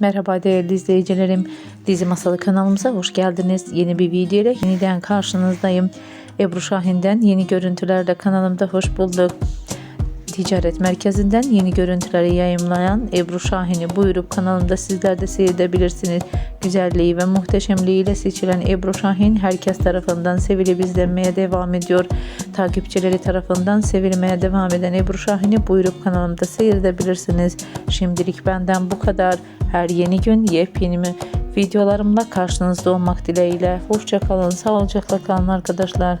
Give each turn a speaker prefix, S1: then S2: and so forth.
S1: Merhaba değerli izleyicilerim. Dizi Masalı kanalımıza hoş geldiniz. Yeni bir video ile yeniden karşınızdayım. Ebru Şahin'den yeni görüntülerle kanalımda hoş bulduk. Ticaret Merkezi'nden yeni görüntüleri yayımlayan Ebru Şahin'i buyurup kanalımda sizler de seyredebilirsiniz. Güzelliği ve muhteşemliğiyle seçilen Ebru Şahin herkes tarafından sevilip izlenmeye devam ediyor. Takipçileri tarafından sevilmeye devam eden Ebru Şahin'i buyurup kanalımda seyredebilirsiniz. Şimdilik benden bu kadar. Her yeni gün yepyeni mi videolarımla karşınızda olmak dileğiyle. Hoşçakalın, sağlıcakla kalın arkadaşlar.